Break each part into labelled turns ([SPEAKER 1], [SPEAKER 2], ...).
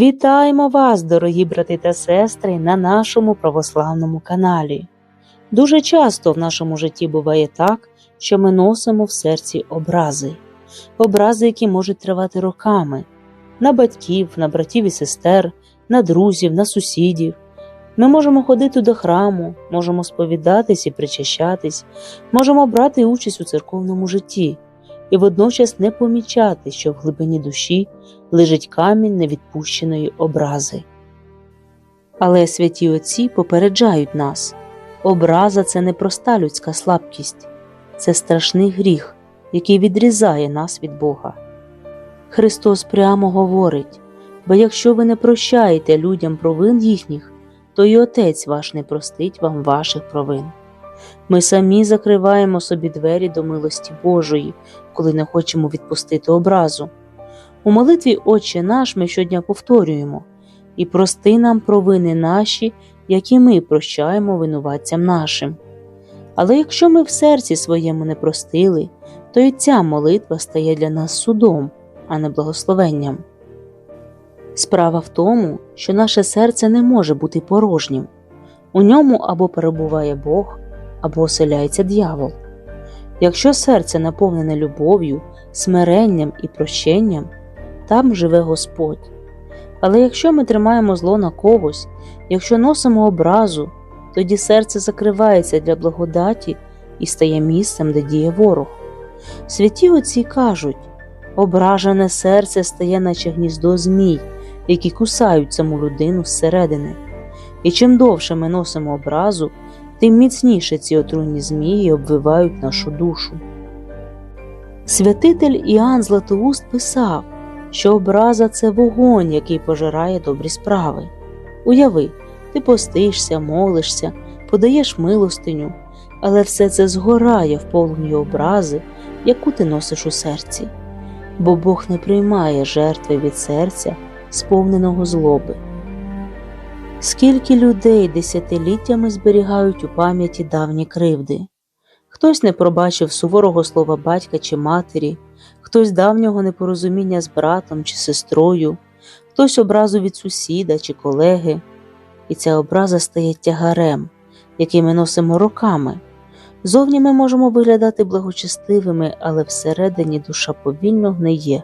[SPEAKER 1] Вітаємо вас, дорогі брати та сестри, на нашому православному каналі. Дуже часто в нашому житті буває так, що ми носимо в серці образи, образи, які можуть тривати роками на батьків, на братів і сестер, на друзів, на сусідів. Ми можемо ходити до храму, можемо сповідатись і причащатись, можемо брати участь у церковному житті і водночас не помічати, що в глибині душі лежить камінь невідпущеної образи. Але святі отці попереджають нас образа це не проста людська слабкість, це страшний гріх, який відрізає нас від Бога. Христос прямо говорить бо якщо ви не прощаєте людям провин їхніх, то й Отець ваш не простить вам ваших провин. Ми самі закриваємо собі двері до милості Божої, коли не хочемо відпустити образу. У молитві Отче наш ми щодня повторюємо і прости нам провини наші, які ми прощаємо винуватцям нашим. Але якщо ми в серці своєму не простили, то і ця молитва стає для нас судом, а не благословенням. Справа в тому, що наше серце не може бути порожнім, у ньому або перебуває Бог, або оселяється дьявол. Якщо серце наповнене любов'ю, смиренням і прощенням, там живе Господь. Але якщо ми тримаємо зло на когось, якщо носимо образу, тоді серце закривається для благодаті і стає місцем, де діє ворог. Святі отці кажуть ображене серце стає, наче гніздо змій, які кусають саму людину зсередини. І чим довше ми носимо образу, тим міцніше ці отруйні змії обвивають нашу душу. Святитель Іоанн Златоуст писав, що образа це вогонь, який пожирає добрі справи. Уяви, ти постишся, молишся, подаєш милостиню, але все це згорає в полум'ї образи, яку ти носиш у серці, бо Бог не приймає жертви від серця, сповненого злоби. Скільки людей десятиліттями зберігають у пам'яті давні кривди. Хтось не пробачив суворого слова батька чи матері, хтось давнього непорозуміння з братом чи сестрою, хтось образу від сусіда чи колеги, і ця образа стає тягарем, який ми носимо роками. Зовні ми можемо виглядати благочестивими, але всередині душа повільно гниє,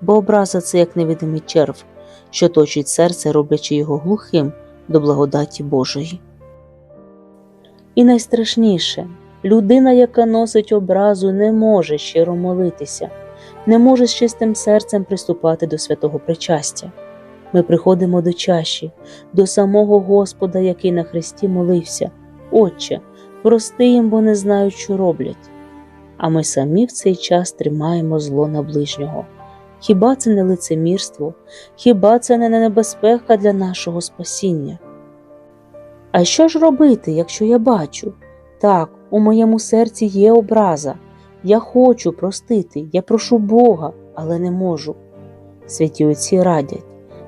[SPEAKER 1] бо образа це як невидимий черв, що точить серце, роблячи його глухим до благодаті Божої. І найстрашніше людина, яка носить образу, не може щиро молитися, не може з чистим серцем приступати до святого причастя. Ми приходимо до чаші, до самого Господа, який на Христі молився, Отче, прости їм, бо не знають, що роблять. А ми самі в цей час тримаємо зло на ближнього. Хіба це не лицемірство, хіба це не небезпека для нашого спасіння? А що ж робити, якщо я бачу? Так, у моєму серці є образа, я хочу простити, я прошу Бога, але не можу. Святі отці радять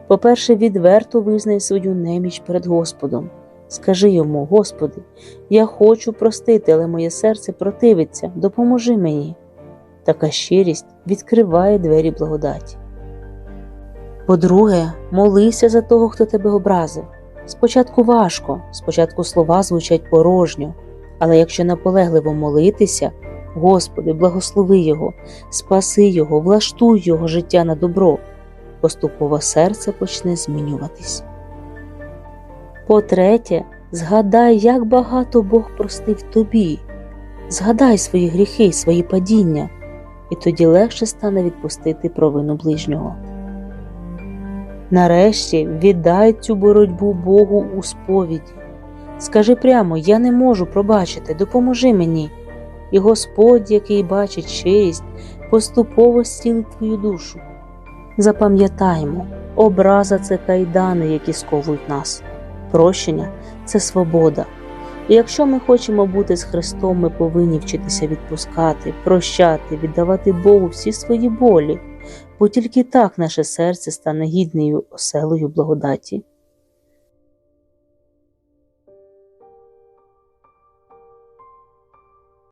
[SPEAKER 1] по-перше, відверто визнай свою неміч перед Господом. Скажи йому, Господи, я хочу простити, але моє серце противиться, допоможи мені. Така щирість відкриває двері благодаті. По-друге, молися за того, хто тебе образив. Спочатку важко, спочатку слова звучать порожньо, але якщо наполегливо молитися, Господи, благослови Його, спаси Його, влаштуй Його життя на добро, поступово серце почне змінюватись. По-третє, згадай, як багато Бог простив тобі. Згадай свої гріхи, свої падіння, і тоді легше стане відпустити провину ближнього. Нарешті віддай цю боротьбу Богу у сповіді. Скажи прямо, я не можу пробачити, допоможи мені. І Господь, який бачить щирість, поступово зцілить твою душу. Запам'ятаймо, образа це кайдани, які сковують нас, прощення це свобода. І якщо ми хочемо бути з Христом, ми повинні вчитися відпускати, прощати, віддавати Богу всі свої болі, бо тільки так наше серце стане гідною оселою благодаті.